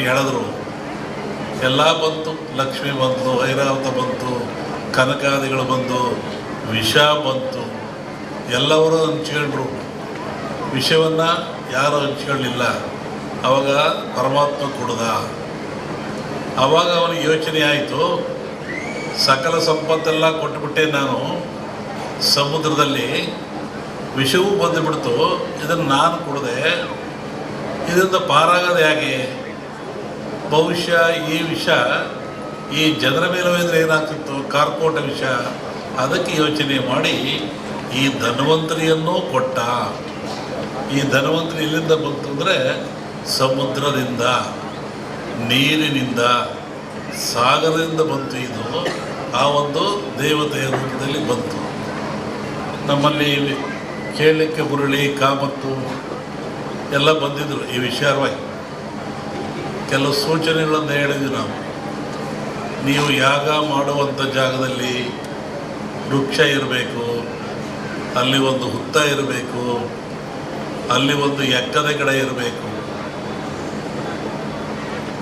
ಕೊಟ್ಟು ಹೇಳಿದ್ರು. ಎಲ್ಲ ಬಂತು, ಲಕ್ಷ್ಮಿ ಬಂತು, ಐರಾವತ ಬಂತು, ಕನಕಾದಿಗಳು ಬಂದು, ವಿಷ ಬಂತು. ಎಲ್ಲವರು ಹಂಚ್ಕೊಂಡ್ರು ವಿಷವನ್ನು ಯಾರು ಹಂಚ್ಕೊಳ್ಳಿಲ್ಲ ಅವಾಗ ಪರಮಾತ್ಮ ಕುಡ್ದ. ಅವಾಗ ಅವನಿಗೆ ಯೋಚನೆ ಆಯಿತು, ಸಕಲ ಸಂಪತ್ತೆಲ್ಲ ಕೊಟ್ಟುಬಿಟ್ಟೆ ನಾನು. ಸಮುದ್ರದಲ್ಲಿ ವಿಷವೂ ಬಂದುಬಿಡ್ತು. ಇದನ್ನು ನಾನು ಕೊಡದೆ. ಇದರಿಂದ ಪಾರಾಗೋದು ಹೇಗೆ? ಬಹುಶಃ ಈ ವಿಷ, ಈ ಜನರ ಮೇಲೆ ಹೋದರೆ ಏನಾಗ್ತಿತ್ತು? ಕಾರ್ಕೋಟ ವಿಷ. ಅದಕ್ಕೆ ಯೋಚನೆ ಮಾಡಿ, ಈ ಧನ್ವಂತರಿಯನ್ನು ಕೊಟ್ಟ. ಈ ಧನ್ವಂತರಿ ಎಲ್ಲಿಂದ ಬಂತು ಅಂದರೆ, ಸಮುದ್ರದಿಂದ, ನೀರಿನಿಂದ, ಸಾಗರದಿಂದ ಬಂತು ಇದು. ಆ ಒಂದು ದೇವತೆಯ ರೂಪದಲ್ಲಿ ಬಂತು. ನಮ್ಮಲ್ಲಿ ಕೇಳಲಿಕ್ಕೆ ಬುರುಳಿ ಕಾಮತ್ತು ಎಲ್ಲ ಬಂದಿದ್ದರು ಈ ವಿಚಾರವಾಗಿ ಕೆಲವು ಸೂಚನೆಗಳನ್ನು ಹೇಳಿದ್ವಿ ನಾವು. ನೀವು ಯಾಗ ಮಾಡುವಂಥ ಜಾಗದಲ್ಲಿ ವೃಕ್ಷ ಇರಬೇಕು, ಅಲ್ಲಿ ಒಂದು ಹುತ್ತ ಇರಬೇಕು, ಅಲ್ಲಿ ಒಂದು ಎಕ್ಕದ ಗಿಡ ಇರಬೇಕು,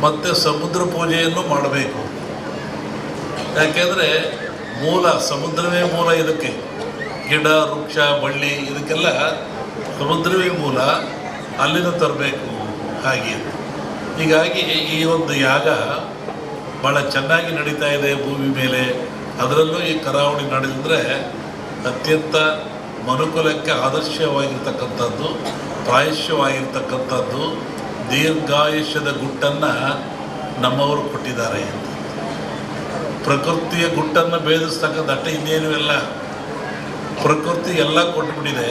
ಮತ್ತು ಸಮುದ್ರ ಪೂಜೆಯನ್ನು ಮಾಡಬೇಕು. ಯಾಕೆಂದರೆ ಮೂಲ, ಸಮುದ್ರವೇ ಮೂಲ ಇದಕ್ಕೆ. ಗಿಡ, ವೃಕ್ಷ, ಬಳ್ಳಿ, ಇದಕ್ಕೆಲ್ಲ ಸಮುದ್ರವೇ ಮೂಲ, ಅಲ್ಲಿಂದ ತರಬೇಕು ಹಾಗೆ. ಹೀಗಾಗಿ ಈ ಒಂದು ಯಾಗ ಭಾಳ ಚೆನ್ನಾಗಿ ನಡೀತಾ ಇದೆ ಭೂಮಿ ಮೇಲೆ. ಅದರಲ್ಲೂ ಈ ಕರಾವಳಿ ನಡೆದಿದ್ರೆ ಅತ್ಯಂತ ಮನುಕುಲಕ್ಕೆ ಆದರ್ಶವಾಗಿರ್ತಕ್ಕಂಥದ್ದು, ಪ್ರಾಯಶ್ಯವಾಗಿರ್ತಕ್ಕಂಥದ್ದು, ದೀರ್ಘಾಯುಷ್ಯದ ಗುಟ್ಟನ್ನು ನಮ್ಮವರು ಕೊಟ್ಟಿದ್ದಾರೆ ಪ್ರಕೃತಿಯ ಗುಟ್ಟನ್ನು ಭೇದಿಸ್ತಕ್ಕಂಥ ಅಟ್ಟ ಇನ್ನೇನು ಇಲ್ಲ. ಪ್ರಕೃತಿ ಎಲ್ಲ ಕೊಟ್ಬಿಟ್ಟಿದೆ.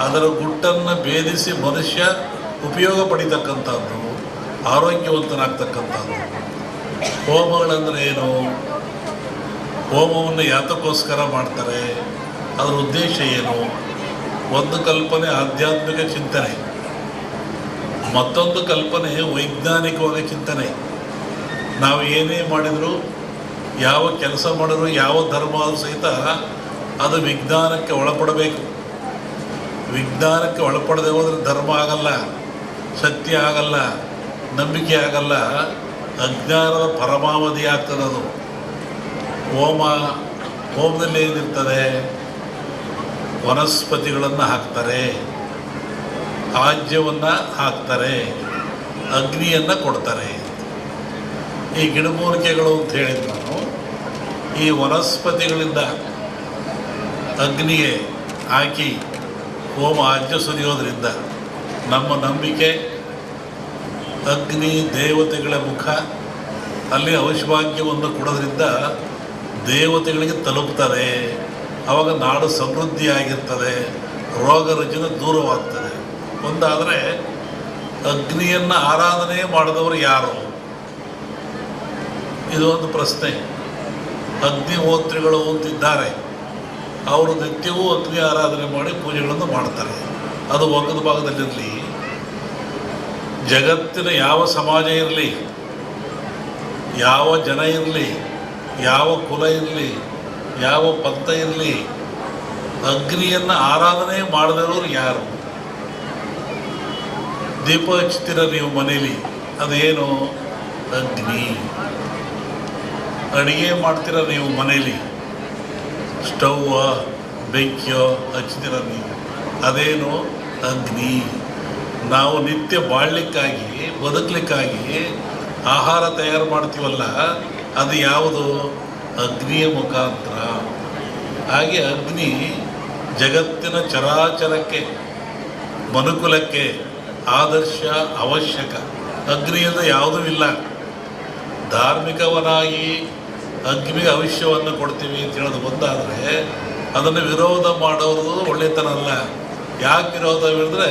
ಅದರ ಗುಟ್ಟನ್ನು ಭೇದಿಸಿ ಮನುಷ್ಯ ಉಪಯೋಗ ಪಡಿತಕ್ಕಂಥದ್ದು. ಆರೋಗ್ಯವಂತನಾಗ್ತಕ್ಕಂಥದ್ದು. ಹೋಮಗಳಂದ್ರೆ ಏನು? ಹೋಮವನ್ನು ಯಾತಕ್ಕೋಸ್ಕರ ಮಾಡ್ತಾರೆ. ಅದರ ಉದ್ದೇಶ ಏನು? ಒಂದು ಕಲ್ಪನೆ ಆಧ್ಯಾತ್ಮಿಕ ಚಿಂತನೆ. ಮತ್ತೊಂದು ಕಲ್ಪನೆ ವೈಜ್ಞಾನಿಕವಾದ ಚಿಂತನೆ. ನಾವು ಏನೇ ಮಾಡಿದರೂ, ಯಾವ ಕೆಲಸ ಮಾಡಿದ್ರು, ಯಾವ ಧರ್ಮ ಸಹಿತ ಅದು ವಿಜ್ಞಾನಕ್ಕೆ ಒಳಪಡಬೇಕು. ವಿಜ್ಞಾನಕ್ಕೆ ಒಳಪಡದೆ ಹೋದರೆ ಧರ್ಮ ಆಗಲ್ಲ ಸತ್ಯ ಆಗಲ್ಲ. ನಂಬಿಕೆ ಆಗಲ್ಲ, ಅಜ್ಞಾನದ ಪರಮಾವಧಿ ಆಗ್ತದೆ ಅದು. ಹೋಮ, ಹೋಮದಲ್ಲಿ ಏನಿರ್ತದೆ? ವನಸ್ಪತಿಗಳನ್ನು ಹಾಕ್ತಾರೆ, ಆಜ್ಯವನ್ನು ಹಾಕ್ತಾರೆ, ಅಗ್ನಿಯನ್ನು ಕೊಡ್ತಾರೆ. ಈ ಗಿಡಮೂಲಿಕೆಗಳು ಅಂತ ಹೇಳಿದ್ದು ನಾನು, ಈ ವನಸ್ಪತಿಗಳಿಂದ ಅಗ್ನಿಗೆ ಹಾಕಿ ಹೋಮ ಆಜ್ಯ ಸುರಿಯೋದ್ರಿಂದ ನಮ್ಮ ನಂಬಿಕೆ ಅಗ್ನಿ ದೇವತೆಗಳ ಮುಖ, ಅಲ್ಲಿ ಔಷಭಾಗ್ಯವನ್ನು ಕೊಡೋದ್ರಿಂದ ದೇವತೆಗಳಿಗೆ ತಲುಪ್ತದೆ. ಆವಾಗ ನಾಡು ಸಮೃದ್ಧಿಯಾಗಿರ್ತದೆ, ರೋಗ ರುಜಿನ ದೂರವಾಗ್ತದೆ. ಒಂದಾದರೆ, ಅಗ್ನಿಯನ್ನು ಆರಾಧನೆ ಮಾಡಿದವರು ಯಾರು? ಇದು ಒಂದು ಪ್ರಶ್ನೆ. ಅಗ್ನಿಹೋತ್ರಿಗಳು ಅಂತಿದ್ದಾರೆ. ಅವರು ನಿತ್ಯವೂ ಅಗ್ನಿ ಆರಾಧನೆ ಮಾಡಿ ಪೂಜೆಗಳನ್ನು ಮಾಡ್ತಾರೆ. ಅದು ಒಗ್ಗದ ಭಾಗದಲ್ಲಿರಲಿ. ಜಗತ್ತಿನ ಯಾವ ಸಮಾಜ ಇರಲಿ, ಯಾವ ಜನ ಇರಲಿ, ಯಾವ ಕುಲ ಇರಲಿ, ಯಾವ ಪಂಥ ಇರಲಿ, ಅಗ್ನಿಯನ್ನು ಆರಾಧನೆ ಮಾಡದಿರೋರು ಯಾರು? ದೀಪ ಹಚ್ತೀರ ನೀವು ಮನೇಲಿ, ಅದೇನು? ಅಗ್ನಿ. ಅಡುಗೆ ಮಾಡ್ತೀರ ನೀವು ಮನೇಲಿ? ಸ್ಟವ್ವ ಬೆಂಕಿಯೋ ಹಚ್ತೀರ ನೀವು? ಅದೇನು? ಅಗ್ನಿ. ನಾವು ನಿತ್ಯ ಬಾಳ್ಲಿಕ್ಕಾಗಿ ಬದುಕಲಿಕ್ಕಾಗಿ ಆಹಾರ ತಯಾರು ಮಾಡ್ತೀವಲ್ಲ, ಅದು ಯಾವುದು? ಅಗ್ನಿಯ ಮುಖಾಂತರ. ಹಾಗೆ ಅಗ್ನಿ ಜಗತ್ತಿನ ಚರಾಚರಕ್ಕೆ, ಮನುಕುಲಕ್ಕೆ ಆದರ್ಶ, ಅವಶ್ಯಕ. ಅಗ್ನಿಯಿಂದ ಯಾವುದೂ ಇಲ್ಲ. ಧಾರ್ಮಿಕವನಾಗಿ ಅಗ್ನಿಗೆ ಅವಶ್ಯವನ್ನು ಕೊಡ್ತೀವಿ ಅಂತ ಹೇಳೋದು ಬಂದಾದರೆ ಅದನ್ನು ವಿರೋಧ ಮಾಡೋದು ಒಳ್ಳೆತನ ಅಲ್ಲ ಯಾಕೆ ವಿರೋಧ ಹೇಳಿದ್ರೆ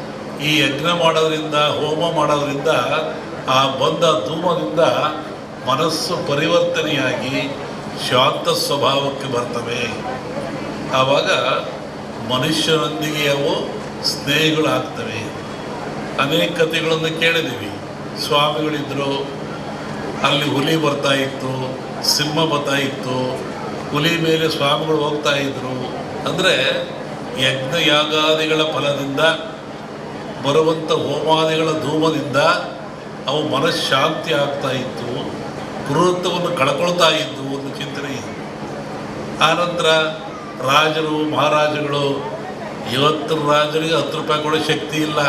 ಈ ಯಜ್ಞ ಮಾಡೋದ್ರಿಂದ, ಹೋಮ ಮಾಡೋದ್ರಿಂದ, ಆ ಬಂದ ಧೂಮದಿಂದ ಮನಸ್ಸು ಪರಿವರ್ತನೆಯಾಗಿ ಶಾಂತ ಸ್ವಭಾವಕ್ಕೆ ಬರ್ತವೆ. ಆವಾಗ ಮನುಷ್ಯನೊಂದಿಗೆ ಅವು ಸ್ನೇಹಿಗಳಾಗ್ತವೆ. ಅನೇಕ ಕಥೆಗಳನ್ನು ಕೇಳಿದ್ದೀವಿ. ಸ್ವಾಮಿಗಳಿದ್ದರು ಅಲ್ಲಿ ಹುಲಿ ಬರ್ತಾ ಇತ್ತು, ಸಿಂಹ ಬರ್ತಾ ಇತ್ತು, ಹುಲಿ ಮೇಲೆ ಸ್ವಾಮಿಗಳು ಹೋಗ್ತಾ ಇದ್ರು. ಅಂದರೆ ಯಜ್ಞ ಯಾಗಾದಿಗಳ ಫಲದಿಂದ ಬರುವಂಥ ಹೋಮಾದಿಗಳ ಧೂಮದಿಂದ ಅವು ಮನಃಶಾಂತಿ ಆಗ್ತಾ ಇತ್ತು ಪುರುತ್ವವನ್ನು ಕಳ್ಕೊಳ್ತಾ ಇದ್ದು ಒಂದು ಚಿಂತನೆ ಇದೆ ಆನಂತರ ರಾಜರು, ಮಹಾರಾಜಗಳು ಇವತ್ತಿನ ರಾಜರಿಗೆ ಹತ್ತು ರೂಪಾಯಿ ಕೊಡೋ ಶಕ್ತಿ ಇಲ್ಲ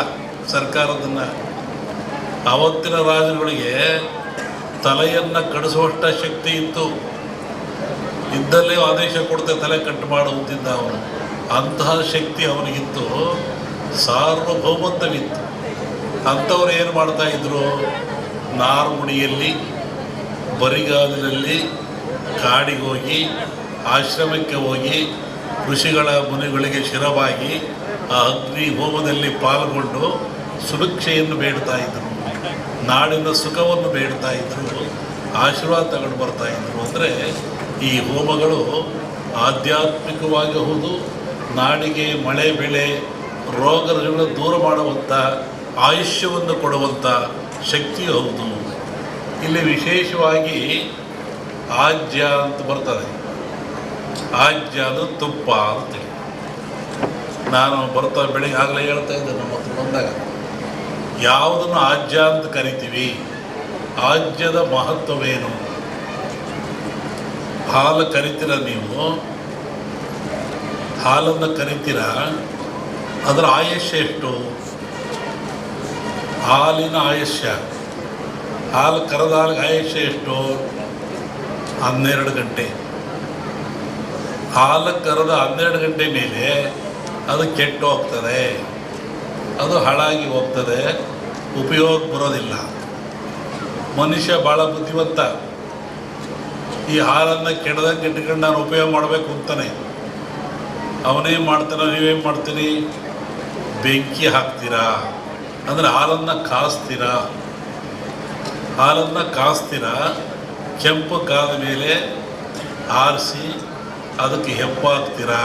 ಸರ್ಕಾರದನ್ನು. ಅವತ್ತಿನ ರಾಜರುಗಳಿಗೆ ತಲೆಯನ್ನು ಕಡಿಸುವಷ್ಟ ಶಕ್ತಿ ಇತ್ತು. ಇದ್ದಲ್ಲೇ ಆದೇಶ ಕೊಡ್ತೇವೆ ತಲೆ ಕಟ್ಟು ಮಾಡುವಂತಿದ್ದ ಅವನು. ಅಂತಹ ಶಕ್ತಿ ಅವನಿಗಿತ್ತು. ಸಾರ್ವಭೌಮತ್ವವಿತ್ತು. ಅಂಥವ್ರು ಏನು ಮಾಡ್ತಾ ಇದ್ರು? ನಾರ್ಮುಡಿಯಲ್ಲಿ, ಬರಿಗಾಲಿನಲ್ಲಿ ಕಾಡಿಗೆ ಹೋಗಿ, ಆಶ್ರಮಕ್ಕೆ ಹೋಗಿ, ಋಷಿಗಳ ಮುನಿಗಳಿಗೆ ಶಿರವಾಗಿ ಆ ಅಗ್ನಿ ಹೋಮದಲ್ಲಿ ಪಾಲ್ಗೊಂಡು ಸುರಕ್ಷೆಯನ್ನು ಬೇಡ್ತಾ ಇದ್ರು. ನಾಡಿನ ಸುಖವನ್ನು ಬೇಡ್ತಾ ಇದ್ರು. ಆಶೀರ್ವಾದ ತಗೊಂಡು ಬರ್ತಾ ಇದ್ರು. ಅಂದರೆ ಈ ಹೋಮಗಳು ಆಧ್ಯಾತ್ಮಿಕವಾಗಿ ಹೌದು ನಾಡಿಗೆ ಮಳೆ, ಬೆಳೆ ರೋಗ ದೂರ ಮಾಡುವಂಥ ಆಯುಷ್ಯವನ್ನು ಕೊಡುವಂಥ ಶಕ್ತಿ ಹೌದು. ಇಲ್ಲಿ ವಿಶೇಷವಾಗಿ ಆಜ್ಯ ಅಂತ ಬರ್ತದೆ. ಆಜ್ಯ ಅದು ತುಪ್ಪ ಅಂತೇಳಿ ನಾನು ಬರ್ತಾ ಬೆಳಿಗ್ಗೆ ಆಗಲೇ ಹೇಳ್ತಾ ಇದ್ದೆ ನಮ್ಮ ಹತ್ರ ಬಂದಾಗ. ಯಾವುದನ್ನು ಆಜ್ಯ ಅಂತ ಕರಿತೀವಿ? ಆಜ್ಯದ ಮಹತ್ವವೇನು? ಹಾಲು ಕರಿತೀರ ನೀವು? ಹಾಲನ್ನು ಕರಿತೀರ? ಅದರ ಆಯುಷ್ಯ ಎಷ್ಟು? ಹಾಲಿನ ಆಯುಷ್ಯ ಹಾಲು ಕರೆದ ಹಾಲಿಗೆ ಆಯುಷ್ಯ ಎಷ್ಟು? ಹನ್ನೆರಡು ಗಂಟೆ. ಹಾಲು ಕರೆದ ಹನ್ನೆರಡು ಗಂಟೆ ಮೇಲೆ ಅದು ಕೆಟ್ಟು ಹೋಗ್ತದೆ. ಅದು ಹಾಳಾಗಿ ಹೋಗ್ತದೆ. ಉಪಯೋಗ ಬರೋದಿಲ್ಲ. ಮನುಷ್ಯ ಭಾಳ ಬುದ್ಧಿವಂತ. ಈ ಹಾಲನ್ನು ಕೆಡದಂಗೆ ಇಟ್ಕೊಂಡು ನಾನು ಉಪಯೋಗ ಮಾಡಬೇಕು ಅಂತಾನೆ. ಅವನೇನು ಮಾಡ್ತಾನೆ ನೀವೇನು ಮಾಡ್ತೀರಿ? ಬೆಂಕಿ ಹಾಕ್ತೀರಾ? ಅಂದರೆ ಹಾಲನ್ನು ಕಾಸ್ತೀರಾ? ಹಾಲನ್ನು ಕಾಸ್ತೀರಾ? ಕೆಂಪು ಕಾದ ಮೇಲೆ ಆರಿಸಿ ಅದಕ್ಕೆ ಹೆಪ್ಪು ಹಾಕ್ತೀರಾ?